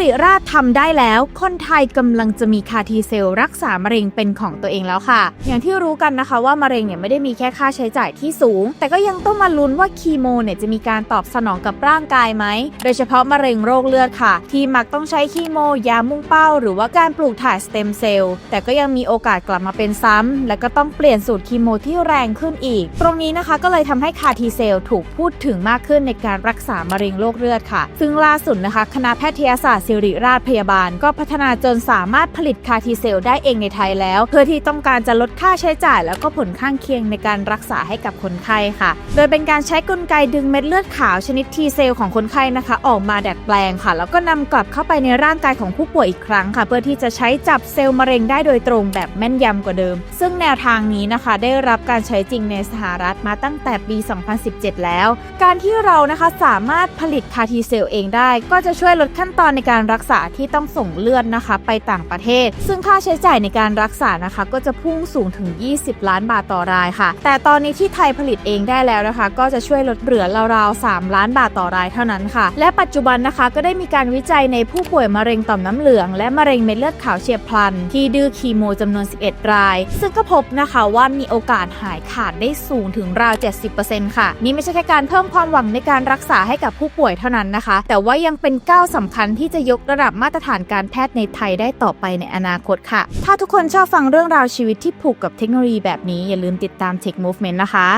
ริราชทำได้แล้ว คนไทยกำลังจะมีคาทีเซลรักษามะเร็งเป็นของตัวเองแล้วค่ะ อย่างที่รู้กันนะคะว่ามะเร็งเนี่ยไม่ได้มีแค่ค่าใช้จ่ายที่สูง แต่ก็ยังต้องมาลุ้นว่าคีโมเนี่ยจะมีการตอบสนองกับร่างกายไหม โดยเฉพาะมะเร็งโรคเลือดค่ะ ที่มักต้องใช้คีโม ยามุ่งเป้า หรือว่าการปลูกถ่ายสเต็มเซลล์ แต่ก็ยังมีโอกาสกลับมาเป็นซ้ำและก็ต้องเปลี่ยนสูตรคีโมที่แรงขึ้นอีก ตรงนี้นะคะก็เลยทำให้คาทีเซลถูกพูดถึงมากขึ้นในการรักษามะเร็งโรคเลือดค่ะ ซึ่งล่าสุดนะคะคณะแพทยศาสตร์ศิริราชพยาบาล ก็พัฒนาจนสามารถผลิตคาทีเซลได้เองในไทยแล้ว เพื่อที่ต้องการจะลดค่าใช้จ่าย แล้วก็ผลข้างเคียงในการรักษาให้กับคนไข้ค่ะ โดยเป็นการใช้กลไกดึงเม็ดเลือดขาวชนิดทีเซลของคนไข้นะคะ ออกมาดัดแปลงค่ะ แล้วก็นำกลับเข้าไปในร่างกายของผู้ป่วยอีกครั้งค่ะ เพื่อที่จะใช้จับเซลล์มะเร็งได้โดยตรงแบบแม่นยำกว่าเดิม ซึ่งแนวทางนี้นะคะ ได้รับการใช้จริงในสหรัฐมาตั้งแต่ปี 2017 แล้ว การที่เรานะคะสามารถผลิตคาทีเซลเองได้ ก็จะช่วยลดขั้นตอนในการการรักษาที่ต้องส่งเลือดนะคะ ไปต่างประเทศ ซึ่งค่าใช้จ่ายในการรักษานะคะ ก็จะพุ่งสูงถึง 20 ล้านบาทต่อรายค่ะ แต่ตอนนี้ที่ไทยผลิตเองได้แล้วนะคะ ก็จะช่วยลดเหลือราวๆ3ล้านบาทต่อรายเท่านั้นค่ะ และปัจจุบันนะคะก็ได้มีการวิจัยในผู้ป่วยมะเร็งต่อมน้ำเหลือง และมะเร็งเม็ดเลือดขาวเฉียบพลัน ที่ดื้อคีโมจำนวน 11 ราย ซึ่งก็พบนะคะว่ามีโอกาสหายขาดได้สูงถึงราว 70%ค่ะ นี่ไม่ใช่แค่การเพิ่มความหวังในการรักษาให้กับผู้ป่วยเท่านั้นนะคะ แต่ว่ายังเป็นก้าวสำคัญที่จะยกระดับมาตรฐานการแพทย์ในไทยได้ต่อไปในอนาคตค่ะ ถ้าทุกคนชอบฟังเรื่องราวชีวิตที่ผูกกับเทคโนโลยีแบบนี้อย่าลืมติดตาม Tech Movement นะคะ